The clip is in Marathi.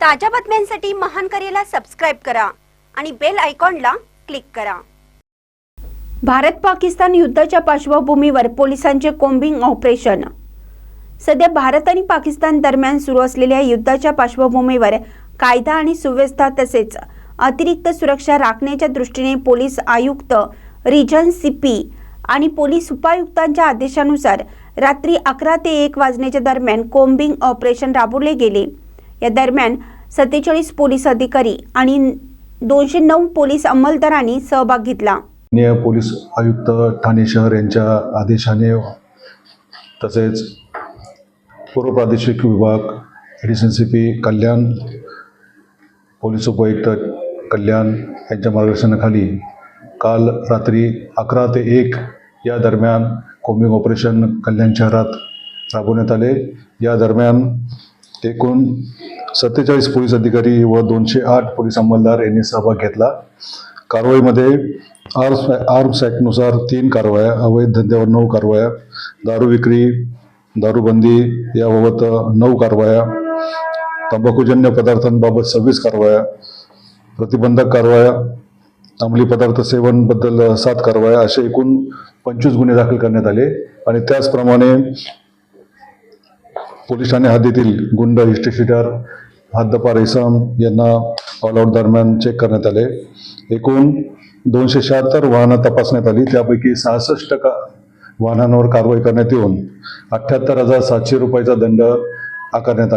ताज्या बातम्यांसाठी महान करेला सबस्क्राईब करा आणि बेल आयकॉनला क्लिक करा. भारत पाकिस्तान युद्धाच्या पार्श्वभूमीवर पोलिसांचे कोम्बिंग ऑपरेशन सध्या भारत आणि पाकिस्तान दरम्यान सुरू असलेल्या युद्धाच्या पार्श्वभूमीवर कायदा आणि सुव्यवस्था तसेच अतिरिक्त सुरक्षा राखण्याच्या दृष्टीने पोलीस आयुक्त रिजन सीपी आणि पोलीस उपायुक्तांच्या आदेशानुसार रात्री अकरा ते एक वाजण्याच्या दरम्यान कोम्बिंग ऑपरेशन राबवले गेले. या दरम्यान सत्तेचाळीस पोलीस अधिकारी आणि दोनशे नऊ पोलीस अंमलदारांनी सहभाग घेतला. पोलीस आयुक्त ठाणे शहर यांच्या आदेशाने तसेच पूर्व प्रादेशिक विभाग additional C P Kalyan police उपायुक्त कल्याण यांच्या मार्गदर्शनाखाली काल रात्री अकरा ते एक या दरम्यान कोम्बिंग ऑपरेशन कल्याण शहरात राबवण्यात आले. या दरम्यान एकूण सत्तेचाळीस पोलीस अधिकारी व दोनशे आठ पोलीस अंमलदार यांनी सहभाग घेतला. कारवाईमध्ये आर्म्स आर्म्स ॲक्टनुसार तीन कारवाया अवैध धंद्यावर नऊ कारवाया दारू विक्री दारूबंदी याबाबत नऊ कारवाया तंबाखूजन्य पदार्थांबाबत सव्वीस कारवाया प्रतिबंधक कारवाया अंमली पदार्थ सेवनबद्दल सात कारवाया असे एकूण पंचवीस गुन्हे दाखल करण्यात आले आणि त्याचप्रमाणे पोलीस ठाणे हद्दीतील गुंड हिस्ट्री शीटर हद्दपार इसम यांना ऑलआउट दरम्यान चेक करण्यात आले. एकूण दोनशे शहात्तर वाहनं तपासण्यात आली. त्यापैकी सहासष्ट का वाहनांवर कारवाई करण्यात येऊन अठ्ठ्याहत्तर हजार सातशे रुपयाचा दंड आकारण्यात आले.